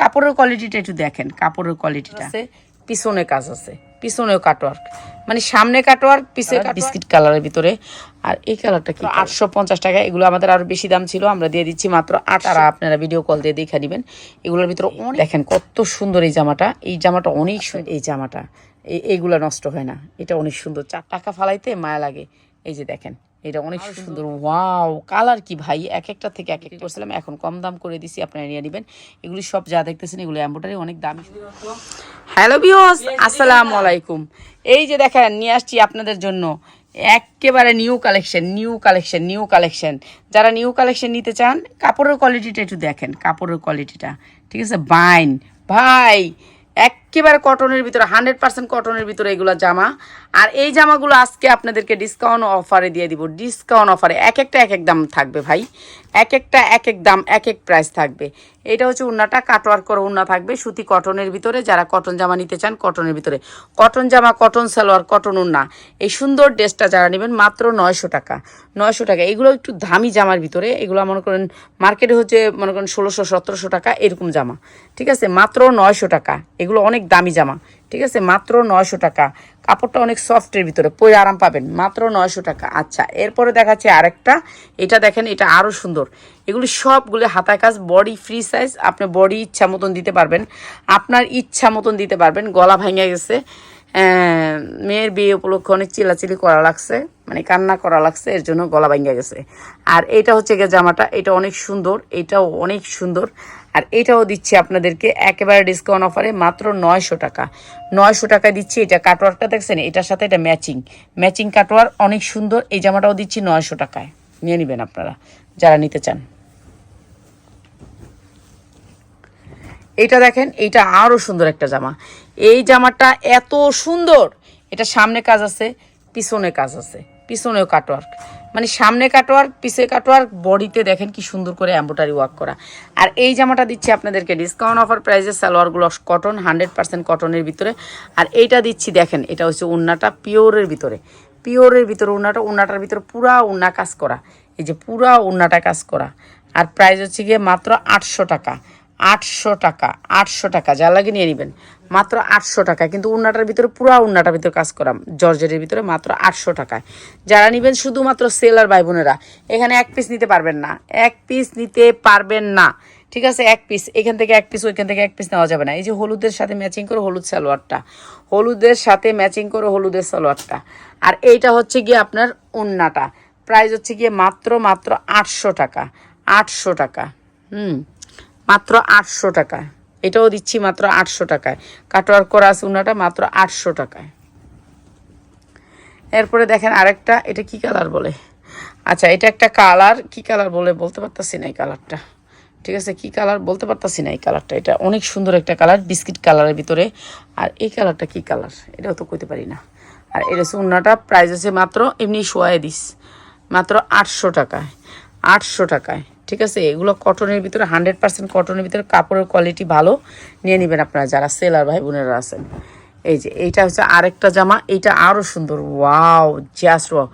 কাপড়ের কোয়ালিটিটা একটু দেখেন কাপড়ের কোয়ালিটিটা আছে পিছনে কাজ আছে পিছনেও কাটওয়ার্ক মানে সামনে কাটওয়ার্ক পিছনে বিস্কিট কালারের ভিতরে। আর এই কালারটা কি আটশো পঞ্চাশ টাকা এগুলো আমাদের আরও বেশি দাম ছিল আমরা দিয়ে দিচ্ছি মাত্র আট আর আপনারা ভিডিও কল দিয়ে দেখে নেবেন। এগুলোর ভিতরে অনেক দেখেন কত সুন্দর এই জামাটা এই জামাটা অনেক সুন্দর এই জামাটা এই এইগুলো নষ্ট হয় না এটা অনেক সুন্দর চার টাকা ফালাইতে মায়া লাগে এই যে দেখেন। এটা অনেক সুন্দর। ওয়াও কালার কি ভাই? এক একটা থেকে এক এক করছিলাম এখন কম দাম করে দিছি আপনারা নিয়ে নেবেন। এগুলি সব যা দেখতেছেন এগুলো এম্বোটারি অনেক দামি। হ্যালো বিওস আসসালামু আলাইকুম। এই যে দেখেন নিয়ে আসছি আপনাদের জন্য। একেবারে new collection new collection new collection যারা নিউ কালেকশন নিতে চান কাপড়ের কোয়ালিটিটা একটু দেখেন কাপড়ের কোয়ালিটিটা ঠিক আছে? বাইন ভাই একেবারে কটনের ভিতরে হান্ড্রেড পার্সেন্ট কটনের ভিতরে এগুলো জামা। আর এই জামাগুলো আজকে আপনাদেরকে ডিসকাউন্ট অফারে দিয়ে দিব। ডিসকাউন্ট অফারে এক একটা এক এক দাম থাকবে ভাই। এক একটা এক এক দাম, এক এক প্রাইস থাকবে। এটা হচ্ছে উন্নাটা কাটওয়ার করে উন্না থাকবে, সুতি কটনের ভিতরে। যারা কটন জামা নিতে চান কটনের ভিতরে। কটন জামা কটন সালোয়ার কটন উন্না। এই সুন্দর ড্রেসটা যারা নেবেন, মাত্র নয়শো টাকা। নয়শো টাকা। এগুলো একটু দামি জামার ভিতরে। এগুলো মনে করেন মার্কেটে হচ্ছে, মনে করেন ষোলোশো, সতেরোশো টাকা, এরকম জামা। ঠিক আছে? মাত্র নয়শো টাকা। এগুলো অনেক দামি জামা, ঠিক আছে? মাত্র নয়শো টাকা। কাপড়টা অনেক সফটের ভিতরে, পরে আরাম পাবেন। মাত্র নয়শো টাকা। আচ্ছা এরপরে দেখাচ্ছে আরেকটা। এটা দেখেন, এটা আরও সুন্দর। এগুলি সবগুলো হাতায় কাজ বডি ফ্রি সাইজ আপনি বডি ইচ্ছা মতন দিতে পারবেন। আপনার ইচ্ছা মতন দিতে পারবেন। গলা ভেঙে গেছে। মেয়ের বিয়ে উপলক্ষে অনেক চিলাচিলি করা লাগছে মানে কান্না করা লাগছে, এর জন্য গলা ভেঙে গেছে। আর এটা হচ্ছে গিয়ে জামাটা, এটা অনেক সুন্দর, এটাও অনেক সুন্দর। আর এটাও দিচ্ছি আপনাদেরকে একেবারে ডিসকাউন্ট অফারে মাত্র নয়শো টাকা। নয়শো টাকা দিচ্ছি এটা কাটোয়ারটা দেখছেন, এটার সাথে এটা ম্যাচিং ম্যাচিং কাটোয়ার অনেক সুন্দর, এই জামাটাও দিচ্ছি নয়শো টাকায়। নিয়ে নেবেন আপনারা, যারা নিতে চান। এটা দেখেন এইটা আরও সুন্দর একটা জামা। এই জামাটা এত সুন্দর, এটা সামনে কাজ আছে, পিছনে কাজ আছে। পিছনেও কাটওয়ার্ক মানে সামনে কাটওয়ার্ক পিছে কাটওয়ার্ক বডিতে দেখেন কি সুন্দর করে এম্বোটারি ওয়ার্ক করা। আর এই জামাটা দিচ্ছি আপনাদেরকে ডিসকাউন্ট অফার প্রাইসে সালোয়ারগুলো কটন হান্ড্রেড পার্সেন্ট কটনের ভিতরে। আর এইটা দিচ্ছি দেখেন, এটা হচ্ছে উন্নাটা পিওরের ভিতরে। পিওরের ভিতরে উন্নাটা, উন্নাটার ভিতরে পুরা উন্না কাজ করা। এই যে পুরা উন্নাটা কাজ করা। আর প্রাইস হচ্ছে গিয়ে মাত্র আটশো টাকা। আটশো টাকা আটশো টাকা যা লাগে নিয়ে নেবেন। মাত্র আটশো টাকা, কিন্তু উন্নাটার ভিতরে, পুরো উন্নাটার ভিতরে কাজ করা, জর্জেটের ভিতরে মাত্র আটশো টাকায়। যারা নেবেন শুধুমাত্র সেলার ভাই বোনেরা, এখানে এক পিস নিতে পারবেন না, এক পিস নিতে পারবেন না, ঠিক আছে? এক পিস এখান থেকে এক পিস ওইখান থেকে এক পিস নেওয়া যাবে না। এই যে হলুদের সাথে ম্যাচিং করে হলুদ সালোয়ারটা, হলুদের সাথে ম্যাচিং করে হলুদের সালোয়ারটা। আর এইটা হচ্ছে গিয়ে আপনার উন্নাটা। প্রাইস হচ্ছে গিয়ে মাত্র মাত্র আটশো টাকা আটশো টাকা, হুম। মাত্র আটশো টাকা এটাও দিচ্ছি মাত্র আটশো টাকায়। কাটোয়ার করা আছে উনাটা মাত্র আটশো টাকায়। এরপরে দেখেন আরেকটা, এটা কি কালার বলে? আচ্ছা এটা একটা কালার, কি কালার বলে বলতে পারতাছি না এই কালারটা। ঠিক আছে, কি কালার বলতে পারতাছি না এই কালারটা। এটা অনেক সুন্দর একটা কালার, বিস্কিট কালারের ভিতরে। আর এই কালারটা কি কালার? এটাও তো কইতে পারি না। আর এটা উন্নাটা প্রাইস আছে মাত্র এমনি শোয়াই দিস মাত্র আটশো টাকায়। আটশো টাকায়। ঠিক আছে, এগুলো কটনের ভিতরে হান্ড্রেড পার্সেন্ট কটনের ভিতরে কাপড়ের কোয়ালিটি ভালো। নিয়ে নেবেন আপনারা যারা সেলার ভাই বোনেরা আছেন। এই যে, এইটা হচ্ছে আরেকটা জামা, এইটা আরও সুন্দর। Wow just wow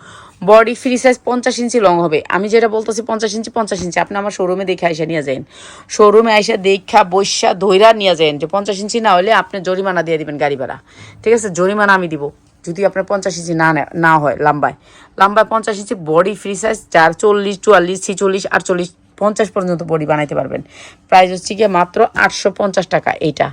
body free size পঞ্চাশ ইঞ্চি লং হবে। আমি যেটা বলতেছি পঞ্চাশ ইঞ্চি পঞ্চাশ ইঞ্চি। আপনি আমার শোরুমে দেখে আইসা নিয়ে যান শোরুমে আইসা দেখা, বৈশা ধৈরা নিয়ে যান যে পঞ্চাশ ইঞ্চি না হলে আপনি জরিমানা দিয়ে দিবেন গাড়ি ভাড়া। ঠিক আছে, জরিমানা আমি দিব। যদি আপনার পঞ্চাশ ইঞ্চি না নে- না হয়, লাম্বায়। লাম্বায় পঞ্চাশ ইঞ্চি বডি ফ্রি সাইজ চার চল্লিশ, চুয়াল্লিশ, ছিচল্লিশ, আটচল্লিশ পঞ্চাশ পর্যন্ত বডি বানাইতে পারবেন। প্রাইস হচ্ছে গিয়ে মাত্র আটশো পঞ্চাশ টাকা এইটা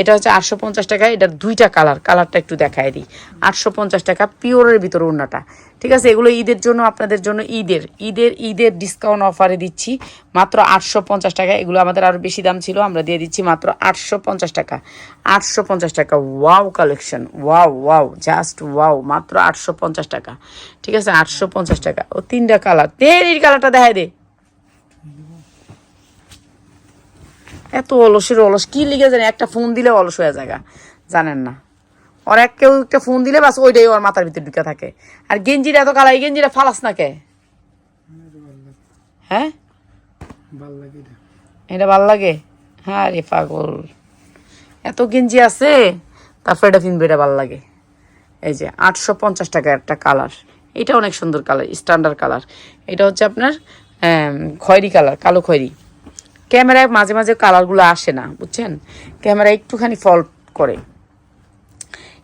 এটা হচ্ছে আটশো পঞ্চাশ টাকা এটার দুইটা কালার কালারটা একটু দেখায় দিই। আটশো পঞ্চাশ টাকা পিওরের ভিতরে ওড়নাটা। ঠিক আছে? এগুলো ঈদের জন্য, আপনাদের জন্য ঈদের। ঈদের ঈদের ডিসকাউন্ট অফারে দিচ্ছি মাত্র আটশো পঞ্চাশ টাকা এগুলো আমাদের আরও বেশি দাম ছিল, আমরা দিয়ে দিচ্ছি মাত্র আটশো পঞ্চাশ টাকা। আটশো পঞ্চাশ টাকা wow collection wow wow just wow মাত্র আটশো পঞ্চাশ টাকা। ঠিক আছে? আটশো পঞ্চাশ টাকা। ও তিনটা কালার তেরির কালারটা দেখায় দে। এত অলসের অলস। কি লিখে জানি একটা ফোন দিলে অলস হয়ে জায়গা জানেন না। ওর এক কেউ একটা ফোন দিলে বাস ওইটাই ওর মাথার ভিতরে ঢুকে থাকে। আর গেঞ্জিটা এত কালা, এই গেঞ্জিটা ফালাস না কে? হ্যাঁ? এটা ভালো লাগে? হ্যাঁ রে পাগল। এত গেঞ্জি আছে, তারপর এটা কিনবে এটা ভালো লাগে। এই যে আটশো পঞ্চাশ টাকা একটা কালার। এটা অনেক সুন্দর কালার স্ট্যান্ডার্ড কালার। এটা হচ্ছে আপনার খয়েরি কালার, কালো খয়েরি। ক্যামেরায় মাঝে মাঝে কালারগুলো আসে না, বুঝছেন? ক্যামেরা একটুখানি ফল্ট করে।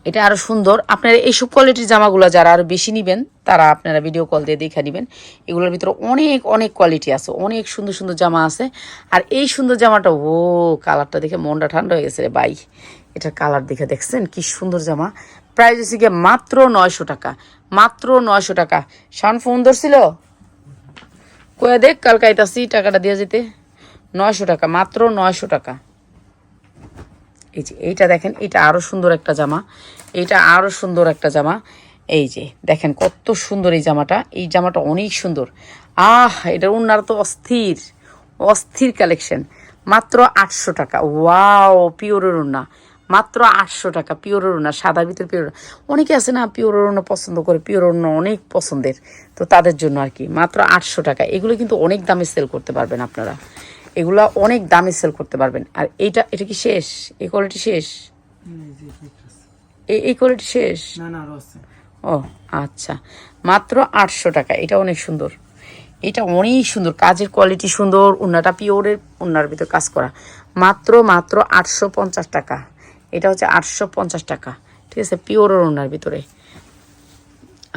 এটা আরও সুন্দর। আপনারা এইসব কোয়ালিটির জামাগুলো যারা আরও বেশি নেবেন, তারা আপনারা ভিডিও কল দিয়ে দেখে নেবেন। এগুলোর ভিতরে অনেক অনেক কোয়ালিটি আছে। অনেক সুন্দর সুন্দর জামা আছে। আর এই সুন্দর জামাটা, ও, কালারটা দেখে মনটা ঠান্ডা হয়ে গেছে রে বাই এটার কালার দেখে দেখছেন? কি সুন্দর জামা। প্রাইস হচ্ছে গিয়ে মাত্র নয়শো টাকা। মাত্র নয়শো টাকা। শান ফোন ধরছিল? কয়ে দেখ কাল কাইতাছি টাকাটা দিয়ে যেতে। নয়শো টাকা, মাত্র নয়শো টাকা। এই যে, এইটা দেখেন এটা আরও সুন্দর একটা জামা। এইটা আরও সুন্দর একটা জামা। এই যে, দেখেন কত সুন্দর এই জামাটা। এই জামাটা অনেক সুন্দর। আহ, এটার উন্নার তো অস্থির অস্থির কালেকশন মাত্র আটশো টাকা। ওয়াও, পিওরের উন্না। মাত্র আটশো টাকা, পিওরের উন্না সাদার ভিতরে পিওর। অনেকে আছে না, পিওরের উন্না পছন্দ করে পিওরের উন্না অনেক পছন্দের। তো তাদের জন্য আর কি, মাত্র আটশো টাকা। এগুলো কিন্তু অনেক দামে সেল করতে পারবেন আপনারা। এগুলা অনেক দামে সেল করতে পারবেন। আর এইটা এটা কি শেষ? এই কোয়ালিটি শেষ? এই কোয়ালিটি শেষ? ও আচ্ছা। মাত্র আটশো টাকা। এটা অনেক সুন্দর। এটা অনেক সুন্দর। কাজের কোয়ালিটি সুন্দর উন্নাটা পিওরের উন্নার ভিতর কাজ করা। মাত্র মাত্র আটশো পঞ্চাশ টাকা। এটা হচ্ছে আটশো পঞ্চাশ টাকা। ঠিক আছে? পিওরের উন্নার ভিতরে।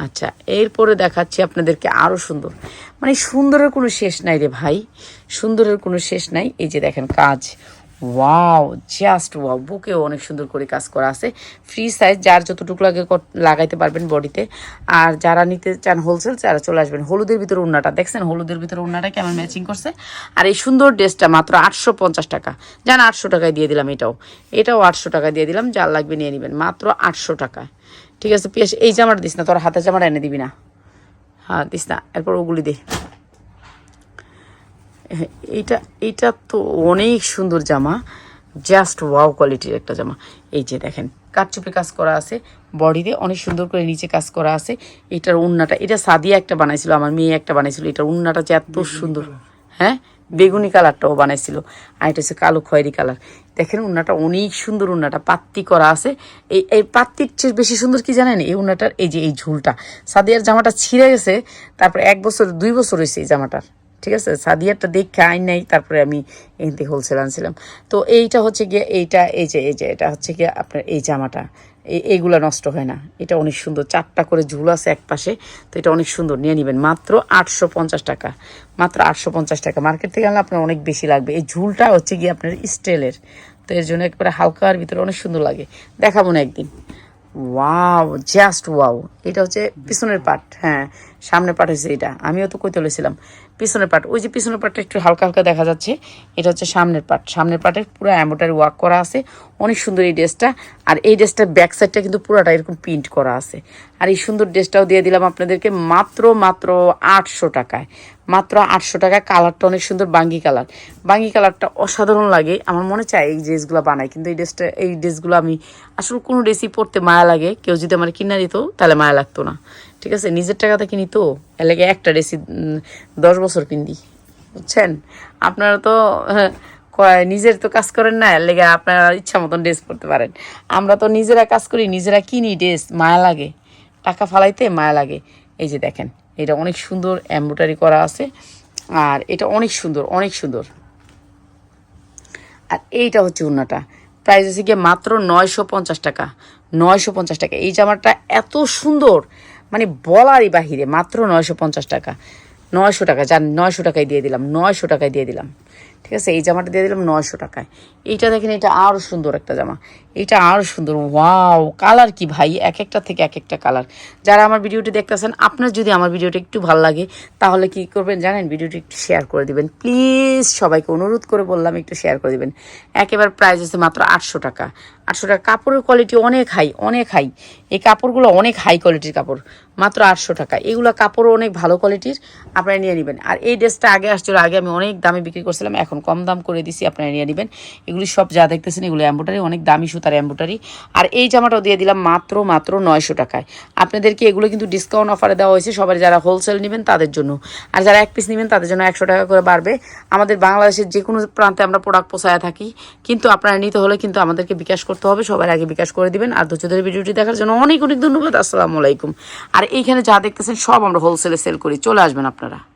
আচ্ছা এরপরে দেখাচ্ছি আপনাদেরকে আরও সুন্দর। মানে সুন্দরের কোনো শেষ নাই রে ভাই। সুন্দরের কোনো শেষ নাই। এই যে দেখেন কাজ। Wow, just wow. বুকেও অনেক সুন্দর করে কাজ করা আছে। ফ্রি সাইজ, যার যতটুকু লাগে লাগাইতে পারবেন বডিতে। আর যারা নিতে চান হোলসেল যারা চলে আসবেন হলুদের ভিতরে উন্নাটা দেখছেন হলুদের ভিতরে উন্নাটা কেমন ম্যাচিং করছে? আর এই সুন্দর ড্রেসটা মাত্র আটশো পঞ্চাশ টাকা। যান আটশো টাকায় দিয়ে দিলাম এটাও। এটাও আটশো টাকা দিয়ে দিলাম। যার লাগবে নিয়ে নেবেন। মাত্র আটশো টাকা। ঠিক আছে, পিয়াস, এই জামাটা দিস না, তোর হাতের জামাটা এনে দিবি না। হ্যাঁ দিস না, এরপর ওগুলি দে। এইটা এইটা তো অনেক সুন্দর জামা জাস্ট ওয়াও কোয়ালিটির একটা জামা। এই যে দেখেন, কাঠচুপি কাজ করা আছে, বডিতে অনেক সুন্দর করে নিচে কাজ করা আছে, এটার উন্নাটা, এটা সাদিয়া একটা বানাইছিল, আমার মেয়ে একটা বানাইছিল, এটার উন্নাটা যে এত সুন্দর। হ্যাঁ? বেগুনি কালারটাও বানাইছিল। আর এটা হচ্ছে কালো খয়েরি কালার। দেখেন উন্নাটা অনেক সুন্দর উন্নাটা, পাত্তি করা আছে। এই এই পাত্তির চেয়ে বেশি সুন্দর কি জানেন? এই উন্নাটার, এই যে এই ঝুলটা। সাদিয়ার জামাটা ছিঁড়ে গেছে, তারপরে এক বছর, দুই বছর হয়েছে এই জামাটার। ঠিক আছে? সাদিয়ারটা দেখে আইন নাই, তারপরে আমি থেকে হোলসেল আনছিলাম। তো এইটা হচ্ছে গিয়ে, এইটা, এই যে এই যে, এটা হচ্ছে গিয়ে আপনার এই জামাটা। এইগুলা নষ্ট হয় না। এটা অনেক সুন্দর। চারটা করে ঝুল আছে এক পাশে, তো এটা অনেক সুন্দর। নিয়ে নেবেন। মাত্র আটশো পঞ্চাশ টাকা। মাত্র আটশো পঞ্চাশ টাকা। মার্কেট থেকে আনলে আপনার অনেক বেশি লাগবে। এই ঝুলটা হচ্ছে গিয়ে আপনার স্টেলের। তো এর জন্য একবারে হালকার ভিতরে অনেক সুন্দর লাগে। দেখাবো না একদিন। ওয়াও! Just wow! এটা হচ্ছে পিছনের পার্ট। হ্যাঁ। সামনের পার্ট হয়েছে এটা। আমিও তো কই তুলেছিলাম পিছনের পার্ট ওই যে পিছনের পার্টটা একটু হালকা হালকা দেখা যাচ্ছে, এটা হচ্ছে সামনের পার্ট সামনের পার্টের পুরো অ্যাম্বোটারি ওয়ার্ক করা আছে, অনেক সুন্দর এই ড্রেসটা আর এই ড্রেসটার ব্যাক সাইডটা কিন্তু পুরোটা এরকম প্রিন্ট করা আছে। আর এই সুন্দর ড্রেসটাও দিয়ে দিলাম আপনাদেরকে মাত্র মাত্র আটশো টাকায়। মাত্র আটশো টাকায় কালারটা অনেক সুন্দর বাঙ্গি কালার। বাঙ্গি কালারটা অসাধারণ লাগে। আমার মনে চায় এই ড্রেসগুলো বানাই, কিন্তু এই ড্রেসটা এই ড্রেসগুলো আমি আসলে কোনো ড্রেসই পরতে মায়া লাগে। কেউ যদি আমার কিনা দিত, তাহলে মায়া লাগতো না। ঠিক আছে নিজের টাকাতে কিনি তো লাগে একটা ড্রেসই দশ বছর কিনদি বুঝছেন? আপনারা তো হ্যাঁ, নিজের তো কাজ করেন না এর লেগে আপনারা ইচ্ছা মতন ড্রেস পরতে পারেন। আমরা তো নিজেরা কাজ করি নিজেরা কিনি ড্রেস মায়া লাগে। টাকা ফালাইতে মায়া লাগে। এই যে দেখেন এটা অনেক সুন্দর এমব্রয়ডারি করা আছে আর এটা অনেক সুন্দর অনেক সুন্দর। আর এইটা হচ্ছে উন্নাটা প্রাইস হচ্ছে গিয়ে মাত্র নয়শো পঞ্চাশ টাকা নয়শো পঞ্চাশ টাকা। এই জামাটা এত সুন্দর মানে বলারই বাহিরে, মাত্র নয়শো পঞ্চাশ টাকা। নয়শো টাকা যান নয়শো টাকায় দিয়ে দিলাম, নয়শো টাকায় দিয়ে দিলাম। ঠিক আছে, এই জামাটা দিয়ে দিলাম নয়শো টাকায়। এইটা দেখেন, এটা আরও সুন্দর একটা জামা। এটা আরও সুন্দর, ওয়াও, কালার কি ভাই? এক একটা থেকে এক একটা কালার। যারা আমার ভিডিওটি দেখতেছেন, আপনার যদি আমার ভিডিওটা একটু ভালো লাগে, তাহলে কি করবেন জানেন, ভিডিওটি একটু শেয়ার করে দিবেন। প্লিজ সবাইকে অনুরোধ করে বললাম, একটু শেয়ার করে দিবেন। একেবারে প্রাইস আছে মাত্র আটশো টাকা। আটশো টাকা, কাপড়ের কোয়ালিটি অনেক হাই অনেক হাই এই কাপড়গুলো অনেক হাই কোয়ালিটির কাপড়, মাত্র আটশো টাকা। এগুলো কাপড়ও অনেক ভালো কোয়ালিটির আপনারা নিয়ে নেবেন। আর এই ড্রেসটা আগে আসছিল, আগে আমি অনেক দামে বিক্রি করছিলাম, এখন কম দাম করে দিছি, আপনারা নিয়ে নেবেন। এগুলি সব যা দেখতেছেন, এগুলো অ্যাম্বোটারি অনেক দামি সুতার অ্যাম্বোটারি আর এই জামাটাও দিয়ে দিলাম মাত্র মাত্র নয়শো টাকায়। আপনাদেরকে এগুলো কিন্তু ডিসকাউন্ট অফারে দেওয়া হয়েছে সবার যারা হোলসেল নেবেন তাদের জন্য। আর যারা এক পিস নেবেন, তাদের জন্য একশো টাকা করে বাড়বে। আমাদের বাংলাদেশের যে কোনো প্রান্তে আমরা প্রোডাক্ট পোষায় থাকি, কিন্তু আপনারা নিতে হলে কিন্তু আমাদেরকে বিকাশ করতে হবে, সবার আগে বিকাশ করে দিবেন। আর ধৈর্যদের ভিডিওটি দেখার জন্য অনেক অনেক ধন্যবাদ। আসসালামু আলাইকুম। আর এইখানে যা দেখতেছেন, সব আমরা হোলসেলে সেল করি। চলে আসবেন আপনারা।